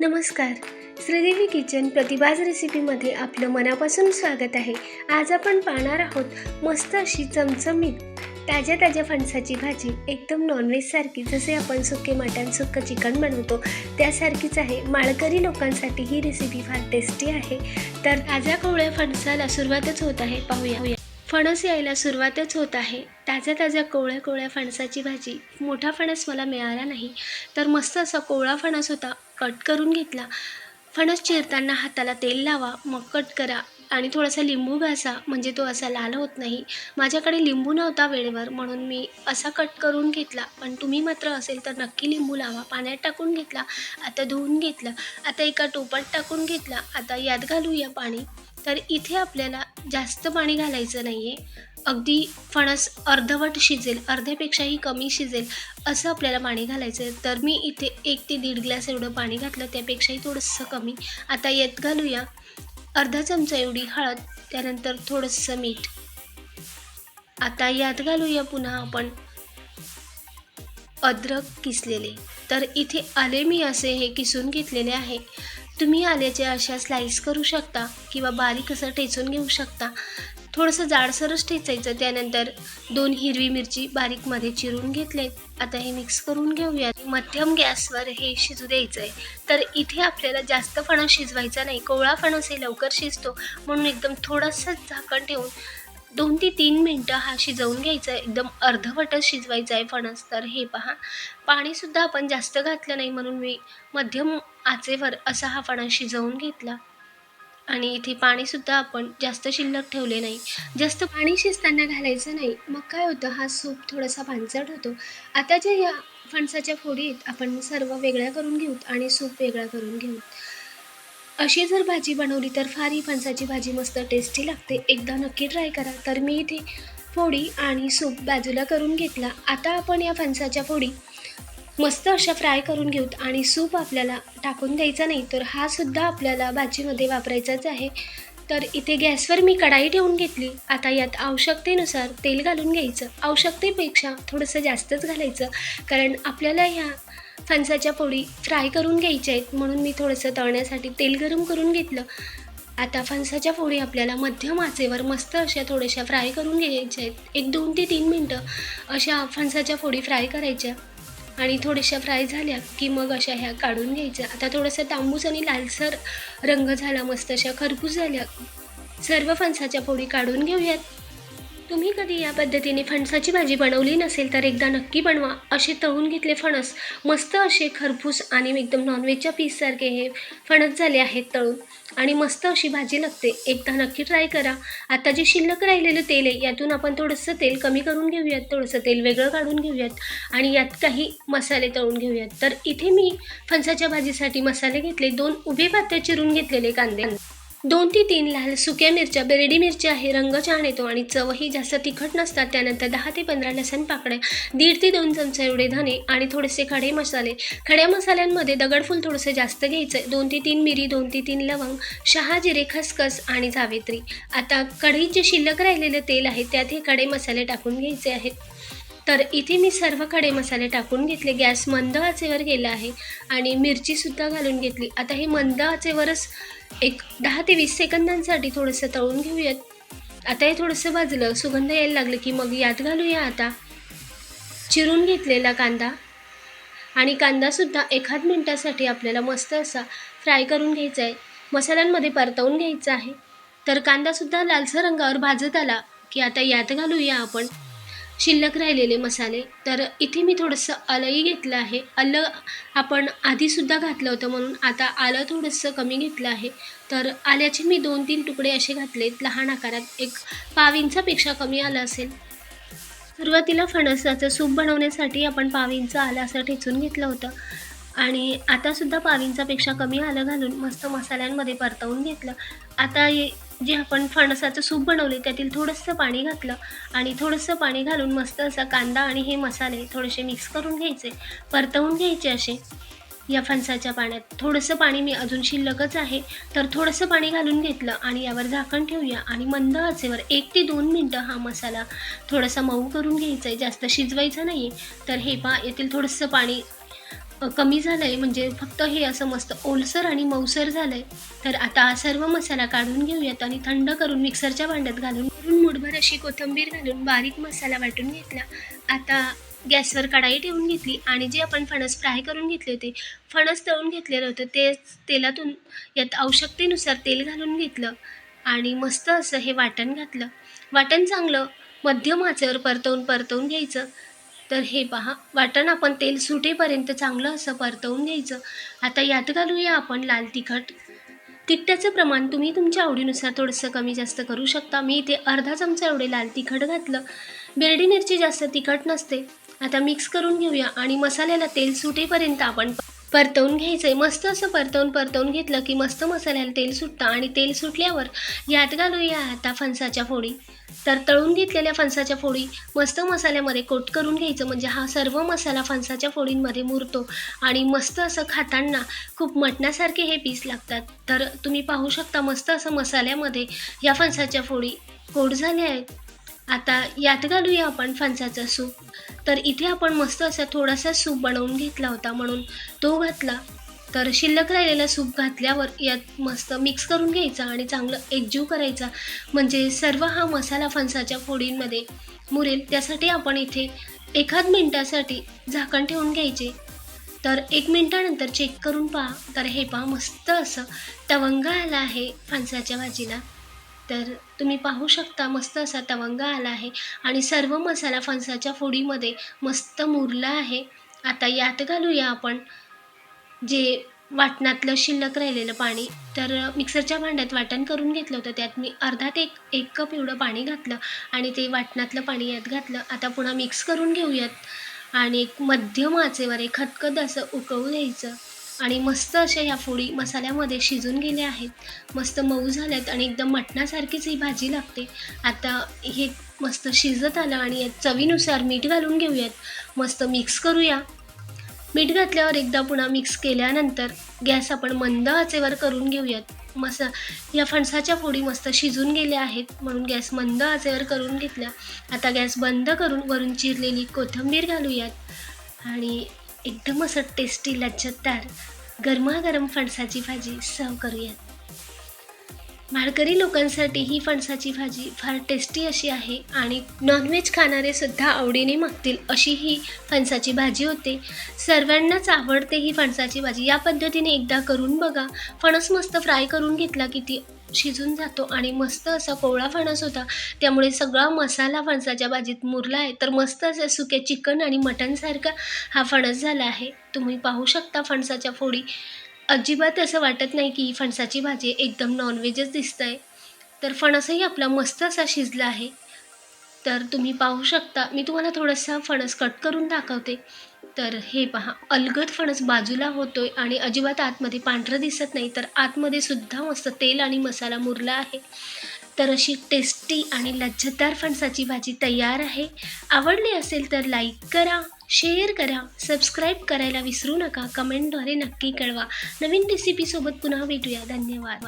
नमस्कार. श्रीदेवी किचन प्रतिभाज रेसिपीमध्ये आपलं मनापासून स्वागत आहे. आज आपण पाहणार आहोत मस्त अशी चमचमीत ताज्या ताज्या फणसाची भाजी. एकदम नॉनव्हेजसारखी जसे आपण सुके मटण सुक्कं चिकन बनवतो त्यासारखीच आहे. माळकरी लोकांसाठी ही रेसिपी फार टेस्टी आहे. तर ताज्या कोवळ्या फणसाला सुरुवातच होत आहे. पाहूया. फणस यायला सुरुवातच होत आहे. ताज्या ताज्या कोवळ्या कोवळ्या फणसाची भाजी. मोठा फणस मला मिळाला नाही. तर मस्त असा कोवळा फणस होता. कट करून घेतला. फणस चिरताना हाताला तेल लावा मग कट करा आणि थोडासा लिंबू घासा म्हणजे तो असा लाल होत नाही. माझ्याकडे लिंबू नव्हता वेळेवर म्हणून मी असा कट करून घेतला. पण तुम्ही मात्र असेल तर नक्की लिंबू लावा. पाण्यात टाकून घेतला. आता धुवून घेतलं. आता एका टोपात टाकून घेतला. आता यात घालूया पाणी. तर इथे आपल्याला जास्त पाणी घालायचं नाही आहे अगदी फणस अर्धवट शिजेल अर्ध्यापेक्षाही कमी शिजेल असं आपल्याला पाणी घालायचं आहे. तर मी इथे एक ते दीड ग्लास एवढं पाणी घातलं त्यापेक्षाही थोडंसं कमी. आता यात घालूया अर्धा चमचा एवढी हळद त्यानंतर थोडंसं मीठ. आता यात घालूया पुन्हा आपण अद्रक किसलेले. तर इथे आले मी असे हे किसून घेतलेले आहे. तुम्ही आल्याचे अशा स्लाईस करू शकता किंवा बारीक असं ठेचून घेऊ शकता. थोडंसं जाडसरच ठेचायचं. त्यानंतर दोन हिरवी मिरची बारीकमध्ये चिरून घेतले. आता हे मिक्स करून घेऊयात. मध्यम गॅसवर हे शिजू द्यायचं आहे तर इथे आपल्याला जास्त फणस शिजवायचा नाही. कोवळा फणस हे लवकर शिजतो. म्हणून एकदम थोडंसं झाकण ठेवून दोन ते तीन मिनटं हा शिजवून घ्यायचा. आहे एकदम अर्धवटच शिजवायचा आहे फणस. तर हे पहा. पाणीसुद्धा आपण जास्त घातलं नाही म्हणून मी मध्यम आचेवर असा हा फणस शिजवून घेतला. आणि इथे पाणीसुद्धा आपण जास्त शिल्लक ठेवले नाही. जास्त पाणी शिजताना घालायचं नाही. मग काय होतं? हा सूप थोडासा पानसट होतो. आता ज्या या फणसाच्या फोडी आहेत आपण सर्व वेगळ्या करून घेऊत आणि सूप वेगळा करून घेऊ अशी जर भाजी बनवली तर फार ही फणसाची भाजी मस्त टेस्टी लागते. एकदा नक्की ट्राय करा. तर मी इथे फोडी आणि सूप बाजूला करून घेतला. आता आपण या फणसाच्या फोडी मस्त अशा फ्राय करून घेऊत आणि सूप आपल्याला टाकून द्यायचा नाही तर हा सुद्धा आपल्याला भाजीमध्ये वापरायचाच आहे. तर इथे गॅसवर मी कढाई ठेवून घेतली. आता यात आवश्यकतेनुसार तेल घालून घ्यायचं. आवश्यकतेपेक्षा थोडंसं जास्तच घालायचं कारण आपल्याला ह्या फणसाच्या पोळी फ्राय करून घ्यायच्या आहेत म्हणून मी थोडंसं तळण्यासाठी तेल गरम करून घेतलं. आता फणसाच्या पोळी आपल्याला मध्यम आचेवर मस्त अशा थोड्याशा फ्राय करून घ्यायच्या आहेत. एक दोन ते तीन मिनटं अशा फणसाच्या पोळी फ्राय करायच्या. आणि थोड्याशा फ्राय झाल्या की मग अशा ह्या काढून घ्यायच्या. आता थोडंसं तांबूस आणि लालसर रंग झाला मस्त अशा खरपूस झाल्या. सर्व फणसाच्या पोळी काढून घेऊयात. तुम्ही कधी या पद्धतीने फणसाची भाजी बनवली नसेल तर एकदा नक्की बनवा. असे तळून घेतले फणस मस्त असे खरपूस आणि एकदम नॉनव्हेजच्या पीससारखे हे फणस झाले आहेत तळून. आणि मस्त अशी भाजी लागते. एकदा नक्की ट्राय करा. आता जे शिल्लक राहिलेलं तेल आहे यातून आपण थोडंसं तेल कमी करून घेऊयात. थोडंसं तेल वेगळं काढून घेऊयात. आणि यात काही मसाले तळून घेऊयात. तर इथे मी फणसाच्या भाजीसाठी मसाले घेतले. दोन उभे पात्या चिरून घेतलेले कांदे. दोन ते तीन लाल सुक्या मिरच्या बेरडी मिरच्या आहे रंग छान येतो आणि चवही जास्त तिखट नसतात. त्यानंतर दहा ते पंधरा लसण पाकड्या दीड ते दोन चमचे एवढे धने आणि थोडेसे खडे मसाले. खड्या मसाल्यांमध्ये दगडफूल थोडंसं जास्त घ्यायचं. आहे दोन ते तीन मिरी दोन ते तीन लवंग शहा जिरे खसखस आणि जावेत्री. आता कढईत जे शिल्लक राहिलेलं तेल आहे त्यात हे खडे मसाले टाकून घ्यायचे आहेत. तर इथे मी सर्व खडे मसाले टाकून घेतले. गॅस मंद आचेवर केला आहे आणि मिरचीसुद्धा घालून घेतली. आता हे मंद आचेवरच एक दहा ते वीस सेकंदांसाठी थोडंसं तळून घेऊयात. आता हे थोडंसं भाजलं सुगंध यायला लागलं की मग यात घालूया आता चिरून घेतलेला कांदा. आणि कांदासुद्धा एखाद मिनटासाठी आपल्याला मस्त असा फ्राय करून घ्यायचा आहे. मसाल्यांमध्ये परतवून घ्यायचा आहे. तर कांदासुद्धा लालसर रंगावर भाजत आला की आता यात घालूया आपण. शिल्लक राहिलेले मसाले. तर इथे मी थोडंसं आलंही घेतलं आहे. आलं आपण आधीसुद्धा घातलं होतं म्हणून आता आलं थोडंसं कमी घेतलं आहे. तर आल्याचे मी दोन तीन तुकडे असे घातलेत. लहान आकारात एक पाव इंचापेक्षा कमी आलं असेल. सुरुवातीला फणसाचं सूप बनवण्यासाठी आपण पाव इंच आलं असं ठेचून घेतलं होतं. आणि आतासुद्धा पाविंचापेक्षा कमी आलं घालून मस्त मसाल्यांमध्ये परतवून घेतलं. आता जे आपण फणसाचं सूप बनवले त्यातील थोडंसं पाणी घातलं आणि थोडंसं पाणी घालून मस्त असा कांदा आणि हे मसाले थोडेसे मिक्स करून घ्यायचे परतवून घ्यायचे असे. या फणसाच्या पाण्यात थोडंसं पाणी मी अजून शिल्लकच आहे तर थोडंसं पाणी घालून घेतलं आणि यावर झाकण ठेवूया आणि मंद आचेवर एक ते दोन मिनटं हा मसाला थोडासा मऊ करून घ्यायचा आहे. जास्त शिजवायचा नाही आहे तर हे पा येथील थोडंसं पाणी कमी झालं आहे म्हणजे फक्त हे असं मस्त ओलसर आणि मऊसर झालं आहे तर आता हा सर्व मसाला काढून घेऊयात आणि थंड करून मिक्सरच्या भांड्यात घालून वरून मुठभर अशी कोथिंबीर घालून बारीक मसाला वाटून घेतला. आता गॅसवर कढाई ठेवून घेतली आणि जे आपण फणस फ्राय करून घेतले होते फणस तळून घेतलेलं होतं ते तेलातून यात आवश्यकतेनुसार तेल घालून घेतलं आणि मस्त असं हे वाटण घातलं. वाटण चांगलं मध्यम आचेवर परतवून परतवून घ्यायचं. तर हे पहा वाटण आपण तेल सुटेपर्यंत चांगलं असं परतवून घ्यायचं. आता यात घालूया आपण लाल तिखट. तिखटाचं प्रमाण तुम्ही तुमच्या आवडीनुसार थोडंसं कमी जास्त करू शकता. मी इथे अर्धा चमचा एवढे लाल तिखट घातलं. बेरडी मिरची जास्त तिखट नसते. आता मिक्स करून घेऊया आणि मसाल्याला तेल सुटेपर्यंत आपण परतवून घ्यायचं आहे मस्त असं परतवून परतवून घेतलं की मस्त मसाल्याला तेल सुटतं आणि तेल सुटल्यावर यात घालूया आता फणसाच्या फोडी. तर तळून घेतलेल्या फणसाच्या फोडी मस्त मसाल्यामध्ये कोट करून घ्यायचं. म्हणजे हा सर्व मसाला फणसाच्या फोडींमध्ये मुरतो आणि मस्त असं खाताना खूप मटणासारखे हे पीस लागतात. तर तुम्ही पाहू शकता मस्त असं मसाल्यामध्ये या फणसाच्या फोडी कोट झाल्या आहेत. आता यात घालूया आपण फणसाचं सूप. तर इथे आपण मस्त असा थोडासा सूप बनवून घेतला होता म्हणून तो घातला. तर शिल्लक राहिलेला सूप घातल्यावर यात मस्त मिक्स करून घ्यायचा आणि चांगलं एकजीव करायचा. म्हणजे सर्व हा मसाला फणसाच्या फोडींमध्ये मुरेल. त्यासाठी आपण इथे एखाद मिनटासाठी झाकण ठेवून घ्यायचे. तर एक मिनटानंतर चेक करून पहा. तर हे पहा मस्त असं तवंग आला आहे फणसाच्या भाजीला. तर तुम्ही पाहू शकता मस्त असा तवंग आला आहे आणि सर्व मसाला फणसाच्या फोडीमध्ये मस्त मुरला आहे. आता यात घालूया आपण जे वाटणातलं शिल्लक राहिलेलं पाणी. तर मिक्सरच्या भांड्यात वाटण करून घेतलं होतं. त्यात मी अर्धा ते एक एक कप एवढं पाणी घातलं आणि ते वाटणातलं पाणी यात घातलं. आता पुन्हा मिक्स करून घेऊयात आणि एक मध्यम आचेवर एक खतखत असं उकळू द्यायचं आणि मस्त अशा ह्या फोडी मसाल्यामध्ये शिजून गेल्या आहेत. मस्त मऊ झाल्यात आणि एकदम मटणासारखीच ही भाजी लागते. आता हे मस्त शिजत आलं आणि यात चवीनुसार मीठ घालून घेऊयात. मस्त मिक्स करूया. मीठ घातल्यावर एकदा पुन्हा मिक्स केल्यानंतर गॅस आपण मंद आचेवर करून घेऊयात. मसा या फणसाच्या फोडी मस्त शिजून गेल्या आहेत म्हणून गॅस मंद आचेवर करून घेतल्या. आता गॅस बंद करून वरून चिरलेली कोथिंबीर घालूयात. आणि एकदम असं टेस्टी लज्जतदार गरमागरम फणसाची भाजी सर्व करूयात. माळकरी लोकांसाठी ही फणसाची भाजी फार टेस्टी अशी आहे आणि नॉनव्हेज खाणारे सुद्धा आवडीने मागतील अशी ही फणसाची भाजी होते. सर्वांनाच आवडते ही फणसाची भाजी. या पद्धतीने एकदा करून बघा. फणस मस्त फ्राय करून घेतला की ती शिजून जातो आणि मस्त असा कोवळा फणस होता. त्यामुळे सगळा मसाला फणसाच्या भाजीत मुरला आहे. तर मस्त असं सुके चिकन आणि मटनसारखा हा फणस झाला आहे. तुम्ही पाहू शकता फणसाच्या फोडी. अजिबात असं वाटत नाही की फणसाची भाजी एकदम नॉनव्हेजच दिसत आहे तर फणसही आपला मस्त असा शिजला आहे. तर तुम्ही पाहू शकता. मी तुम्हाला थोडासा फणस कट करून दाखवते. तर हे पहा अलगद फणस बाजूला होतोय आणि अजिबात आतमध्ये पांढरं दिसत नाही तर आतमध्ये सुद्धा मस्त तेल आणि मसाला मुरला आहे. तर अशी टेस्टी आणि लज्जतदार फणसाची भाजी तयार आहे. आवडली असेल तर लाईक करा शेअर करा सबस्क्राईब करायला विसरू नका. कमेंटद्वारे नक्की कळवा. नवीन रेसिपीसोबत पुन्हा भेटूया. धन्यवाद.